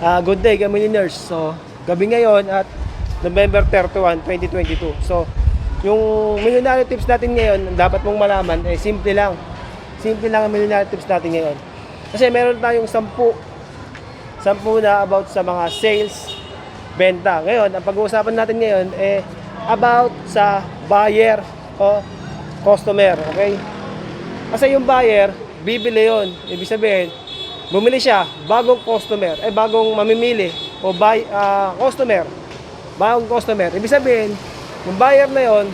Ah, good day, Millionaires. So, gabi ngayon at November 31, 2022. So, yung millionaire tips natin ngayon, dapat mong malaman, eh, simple lang. Simple lang ang millionaire tips natin ngayon. Kasi meron tayong 10 10 na about sa mga sales, benta. Ngayon, ang pag-uusapan natin ngayon, eh, about sa buyer o customer, okay? Kasi yung buyer, bibili yon. Ibig sabihin, bumili siya, bagong customer, eh bagong mamimili o buy, ah, customer, bagong customer. Ibig sabihin, yung buyer na yon,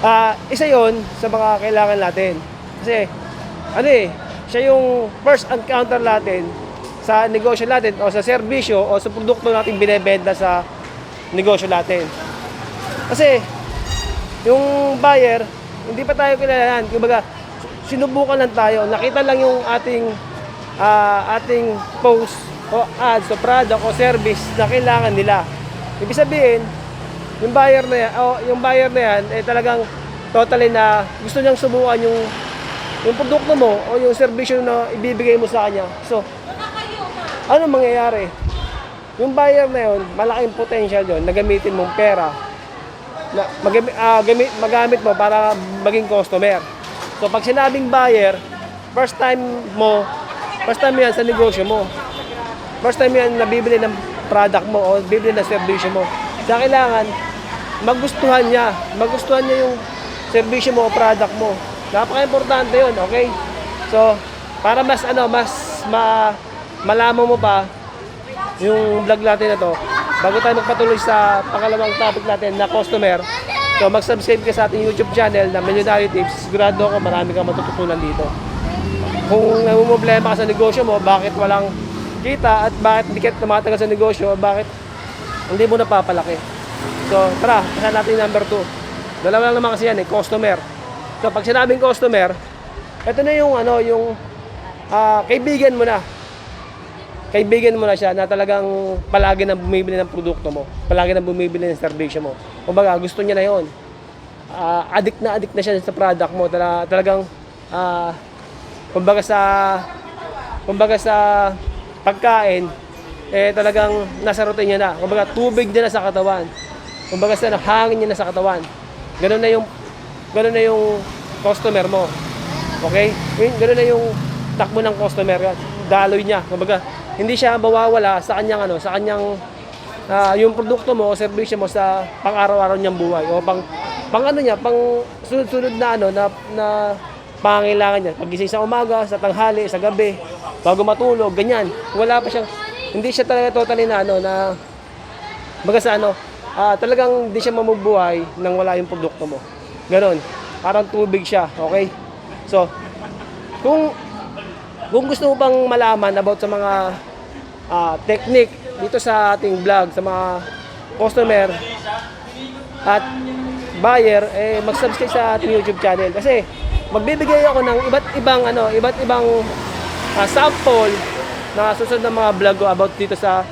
ah, isa yon sa mga kailangan natin. Kasi, ano eh, siya yung first encounter natin sa negosyo natin o sa serbisyo o sa produkto natin binebenta sa negosyo natin. Kasi, yung buyer, hindi pa tayo kilalanan. Kumbaga, sinubukan lang tayo. Nakita lang yung ating ah, ating post o ads o product o service na kailangan nila. Ibig sabihin, yung buyer na yan, o yung buyer na yan, eh talagang totally na gusto niyang subukan yung yung produkto mo o yung serbisyo na ibibigay mo sa kanya. So, ano mangyayari? Yung buyer na yun, malaking potential yun na gamitin mong pera na magami, ah, gamit, magamit mo para maging customer. So pag sinabing buyer, first time mo, first time yan sa negosyo mo. First time yan nabibili ng product mo o bibili ng serbisyo mo. Kaya kailangan magustuhan niya, magustuhan niya yung serbisyo mo o product mo. Napaka-importante yun, okay? So, para mas ano, mas ma, malaman mo pa yung vlog natin na to, bago tayo magpatuloy sa pangalawang topic natin na customer, so mag-subscribe ka sa ating YouTube channel na Millionary Tips, sigurado ako marami kang matututunan dito. Kung namumblema ka sa negosyo mo, bakit walang kita at bakit ka tumatagal sa negosyo, bakit hindi mo napapalaki. So, tara, kasi natin number 2. Dalawa lang naman kasi yan eh, customer. So, pag sinabing customer, ito na yung ano, yung ah, kaibigan mo na kaibigan mo na siya na talagang palagi na bumibili ng produkto mo, palagi na bumibili ng serbisyo mo. Kumbaga, gusto niya na yon. Ah, addict na addict na siya sa product mo. Tala, talagang, ah, kumbaga sa, kumbaga sa pagkain, eh talagang nasa routine niya na. Kumbaga, tubig niya na sa katawan. Kumbaga sa hangin niya na sa katawan. Ganun na yung, ganun na yung customer mo. Okay? Ganun na yung takbo ng customer. Daloy niya. Kumbaga, hindi siya mawawala sa kanyang ano, sa kanyang ah, yung produkto mo o serbisyo mo sa pang-araw-araw niyang buhay o pang pang ano niya, pang sunod-sunod na ano na na pangangailangan niya. Pagising sa umaga, sa tanghali, sa gabi, bago matulog, ganyan. Wala pa siyang hindi siya talaga totally na ano na baga sa ano, ah, talagang hindi siya mamubuhay nang wala yung produkto mo. Ganon. Parang tubig siya, okay? So, kung kung gusto mo pang malaman about sa mga ah, technique dito sa ating vlog, sa mga customer at buyer, eh, mag-subscribe sa ating YouTube channel. Kasi magbibigay ako ng iba't ibang ano, iba't ibang ah, sample na susunod na mga vlog ko about dito sa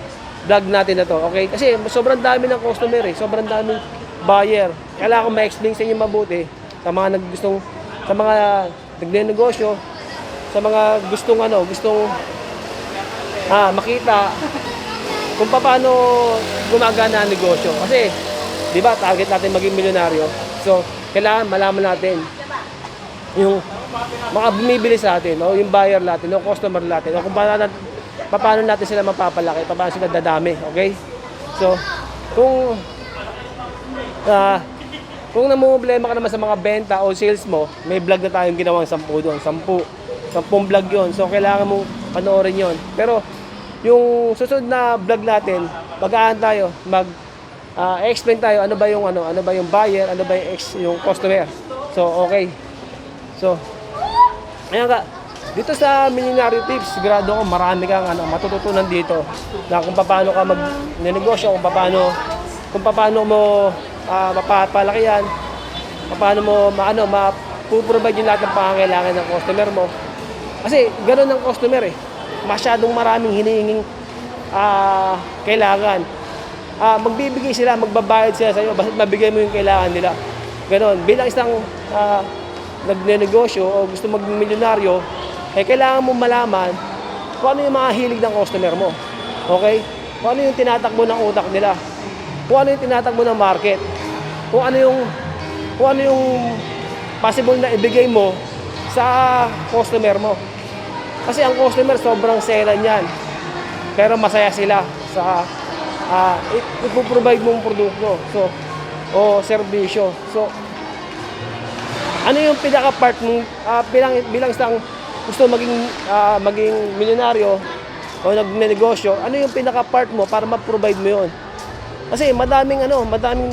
vlog natin na to. Okay? Kasi sobrang dami ng customer eh. Sobrang daming buyer. Kailangan ko ma-explain sa inyo mabuti sa mga naggustong sa mga nagnenegosyo sa mga gustong ano, gustong ah, makita kung paano gumagana ang negosyo. Kasi, di ba, target natin maging milyonaryo. So, kailangan malaman natin yung mga bumibili sa atin, o yung buyer natin, o customer natin, o kung paano, nat- paano natin sila mapapalaki, paano sila dadami, okay? So, kung ah, kung namumblema ka naman sa mga benta o sales mo, may vlog na tayong ginawang 10 doon, 10. 10 vlog yon So, kailangan mo panoorin yon Pero, yung susunod na vlog natin, mag tayo, mag ah, explain tayo ano ba yung ano, ano ba yung buyer, ano ba yung, ex, yung customer. So, okay. So, ayun ka. Dito sa Millionaire Tips, sigurado ko marami kang ano, matututunan dito na kung paano ka mag-negosyo, kung paano kung paano mo uh, mapapalaki yan, paano mo maano, mapuprovide yung lahat ng pangangailangan ng customer mo. Kasi ganoon ang customer eh. Masyadong maraming hinihinging ah, kailangan. Ah, magbibigay sila, magbabayad sila sa iyo basta mabigay mo yung kailangan nila. Ganon. Bilang isang ah, nagnenegosyo o gusto maging milyonaryo, eh kailangan mo malaman kung ano yung mga hilig ng customer mo. Okay? Kung ano yung tinatakbo ng utak nila. Kung ano yung tinatakbo ng market. Kung ano yung kung ano yung possible na ibigay mo sa customer mo. Kasi ang customer sobrang selan yan. Pero masaya sila sa uh, ipoprovide mong produkto. So, o serbisyo. So, ano yung pinaka part mong ah, bilang bilang isang gusto maging ah, maging milyonaryo o nagnenegosyo, ano yung pinaka part mo para ma-provide mo 'yon? Kasi madaming ano, madaming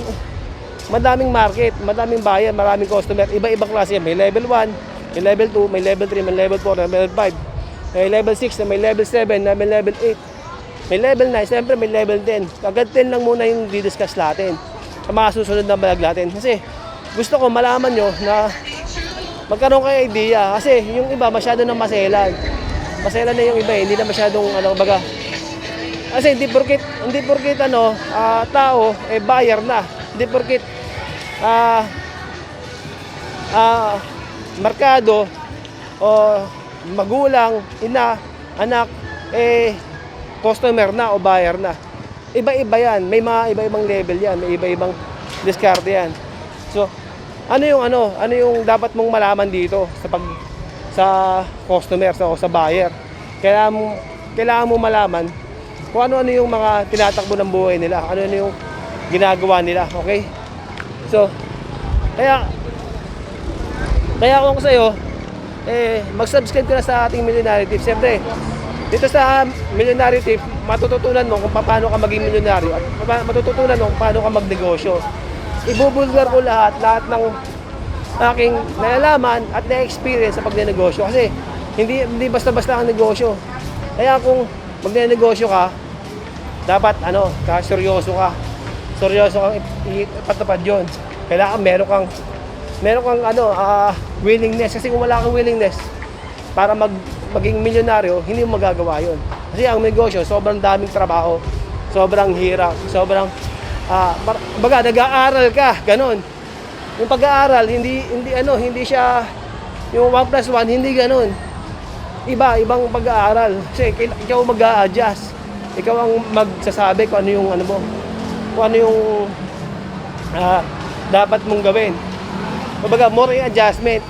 madaming market, madaming buyer, maraming customer, iba-ibang klase. May level 1, may level 2, may level 3, may level 4, may level 5. May level 6, may level 7, may level 8. May level 9, siyempre may level 10. Agad 10 lang muna yung didiscuss natin sa mga susunod na vlog natin. Kasi gusto ko malaman nyo na magkaroon kayo idea. Kasi yung iba masyado na maselan. Maselan na yung iba eh. Hindi na masyadong ano baga. Kasi hindi porkit hindi porkit ano ah, tao eh buyer na. Hindi porkit ah ah merkado o magulang, ina, anak eh customer na o buyer na. Iba-iba yan. May mga iba-ibang level yan. May iba-ibang diskarte yan. So, ano yung ano, ano yung dapat mong malaman dito sa pag sa customer sa o sa buyer. Kailangan mo kailangan mo malaman kung ano-ano yung mga tinatakbo ng buhay nila, ano-ano yung ginagawa nila, okay? So, kaya kaya kung sa'yo, eh, mag-subscribe ka na sa ating Millionaire Tips. Siyempre, dito sa Millionaire Tips, matututunan mo kung paano ka maging milyonaryo at matututunan mo kung paano ka magnegosyo. Ibubulgar ko lahat, lahat ng aking nalalaman at na-experience sa pagnenegosyo kasi hindi hindi basta-basta ang negosyo. Kaya kung magnenegosyo ka, dapat ano, ka seryoso ka. Seryoso kang i- ipatupad 'yon. Kailangan meron kang meron kang ano, ah, willingness kasi kung wala kang willingness para mag maging milyonaryo, hindi mo magagawa 'yon. Kasi ang negosyo, sobrang daming trabaho, sobrang hirap, sobrang mar- baga nag-aaral ka, ganon. Yung pag-aaral, hindi hindi ano, hindi siya yung 1 plus 1, hindi ganon. Iba, ibang pag-aaral. Kasi ikaw mag-a-adjust. Ikaw ang magsasabi kung ano yung ano mo. Kung ano yung ah, dapat mong gawin. Kumbaga, more yung adjustment.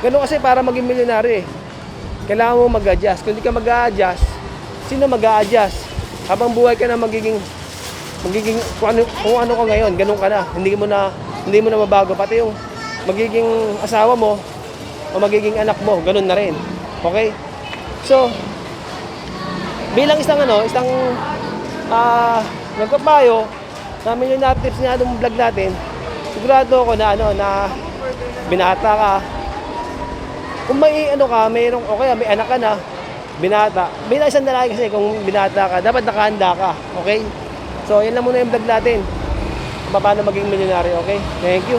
Ganun kasi para maging milyonaryo eh. Kailangan mo mag-adjust. Kung hindi ka mag-a-adjust, sino mag-a-adjust? Habang buhay ka na magiging magiging kung ano, kung ano ka ngayon, ganun ka na. Hindi mo na hindi mo na mabago pati yung magiging asawa mo o magiging anak mo, ganun na rin. Okay? So, bilang isang ano, isang ah nagpapayo na millionaire tips nga itong vlog natin, sigurado ako na ano na binata ka. Kung may ano ka, mayroong o kaya may anak ka na, binata. Bilang isang lalaki kasi kung binata ka, dapat nakahanda ka. Okay? So, yan lang muna yung vlog natin. Paano maging milyonaryo, okay? Thank you.